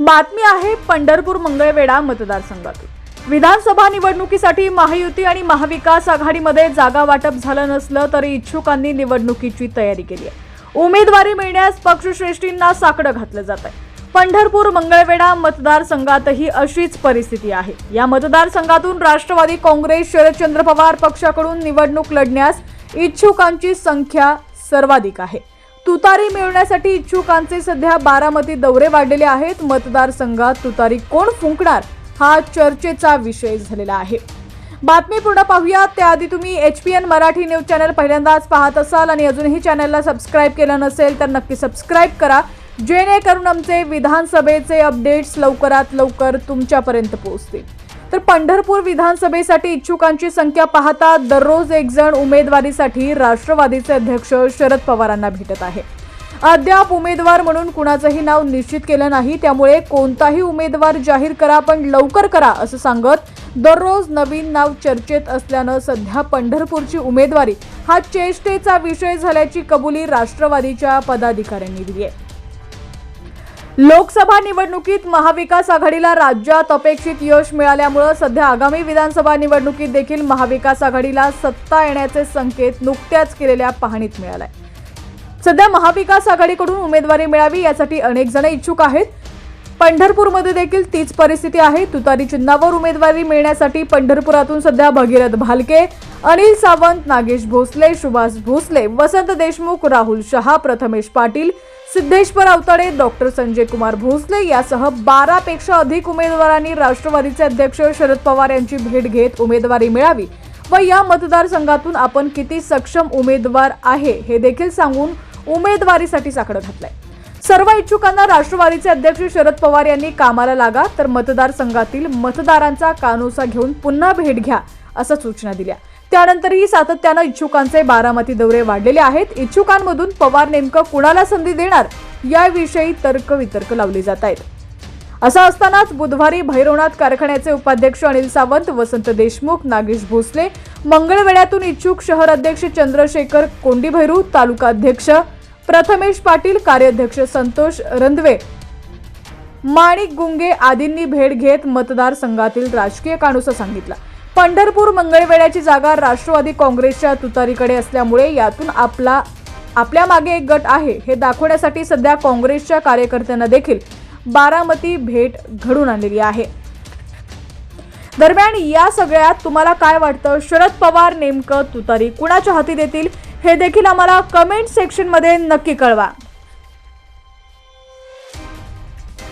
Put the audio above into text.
बातमी आहे पंढरपूर मंगळवेढा मतदारसंघातून. विधानसभा निवडणुकीसाठी महायुती आणि महाविकास आघाडीमध्ये जागा वाटप झालं नसलं तरी इच्छुकांनी निवडणुकीची तयारी केली आहे. उमेदवारी मिळण्यास पक्षश्रेष्ठींना साकडं घातलं जात आहे पंढरपूर मंगळवेढा मतदारसंघातही अशीच परिस्थिती आहे. या मतदारसंघातून राष्ट्रवादी काँग्रेस शरदचंद्र पवार पक्षाकडून निवडणूक लढण्यास इच्छुकांची संख्या सर्वाधिक आहे. तुतारी मिळवण्यासाठी इच्छुकांचे सध्या बारामती दौरे वाढलेले आहेत. मतदारसंघात तुतारी कोण फुंकणार हा चर्चेचा विषय झालेला आहे. बातमी पूर्ण पाहूया त्याआधी तुम्ही H P N Marathi news channel पहिल्यांदाच पाहत असाल आणि अजूनही चॅनलला सबस्क्राईब केलं नसेल तर नक्की सबस्क्राईब करा. जेणेकरून आमचे विधानसभेचे अपडेट्स लवकरात लवकर तुमच्यापर्यंत पोहोचतील. तर पंढरपूर विधानसभेसाठी इच्छुकांची संख्या पाहता दररोज एक जण उमेदवारीसाठी राष्ट्रवादीचे अध्यक्ष शरद पवारांना भेटत आहे. अद्याप उमेदवार म्हणून कुणाचंही नाव निश्चित केलं नाही त्यामुळे कोणताही उमेदवार जाहीर करा पण लवकर करा असं सांगत दररोज नवीन नाव चर्चेत असल्यानं सध्या पंढरपूरची उमेदवारी हा चेष्टेचा विषय झाल्याची कबुली राष्ट्रवादीच्या पदाधिकाऱ्यांनी दिली आहे. लोकसभा निवडणुकीत महाविकास आघाडीला राज्यात अपेक्षित यश मिळाल्यामुळं सध्या आगामी विधानसभा निवडणुकीत देखील महाविकास आघाडीला सत्ता येण्याचे संकेत नुकत्याच केलेल्या पाहणीत मिळालाय. सध्या महाविकास आघाडीकडून उमेदवारी मिळावी यासाठी अनेक जण इच्छुक आहेत. पंढरपूरमध्ये देखील तीच परिस्थिती आहे. तुतारी चिन्हावर उमेदवारी मिळण्यासाठी पंढरपुरातून सध्या भगीरथ भालके अनिल सावंत नागेश भोसले सुभाष भोसले वसंत देशमुख राहुल शहा प्रथमेश पाटील सिद्धेश्वर अवतडे डॉक्टर संजय कुमार भोसले यासह बारापेक्षा अधिक उमेदवारांनी राष्ट्रवादीचे अध्यक्ष शरद पवार यांची भेट घेत उमेदवारी मिळावी व या मतदारसंघातून आपण किती सक्षम उमेदवार आहे हे देखील सांगून उमेदवारीसाठी साकडं घातलंय. सर्व इच्छुकांना राष्ट्रवादीचे अध्यक्ष शरद पवार यांनी कामाला लागा तर मतदारसंघातील मतदारांचा कानोसा घेऊन पुन्हा भेट घ्या असं सूचना दिल्या. त्यानंतरही सातत्यानं इच्छुकांचे बारामती दौरे वाढलेले आहेत. इच्छुकांमधून पवार नेमकं कुणाला संधी देणार? याविषयी तर्कवितर्क लावले जात आहेत. असं असतानाच बुधवारी भैरवनाथ कारखान्याचे उपाध्यक्ष अनिल सावंत वसंत देशमुख नागेश भोसले मंगळवेड्यातून इच्छुक शहर अध्यक्ष चंद्रशेखर कोंडीभैरू तालुका अध्यक्ष प्रथमेश पाटील कार्याध्यक्ष संतोष रंधवे. माणिक गुंगे आदींनी भेट घेत मतदारसंघातील राजकीय कानूसा सांगितला. पंढरपूर मंगळवेड्याची जागा राष्ट्रवादी काँग्रेसच्या तुतारीकडे असल्यामुळे यातून आपला आपल्या मागे एक गट आहे हे दाखवण्यासाठी सध्या काँग्रेसच्या कार्यकर्त्यांना देखील बारामती भेट घडून आणलेली आहे. दरम्यान या सगळ्यात तुम्हाला काय वाटतं? शरद पवार नेमकं तुतारी कुणाच्या हाती देतील? हे देखील आम्हाला कमेंट सेक्शनमध्ये नक्की कळवा.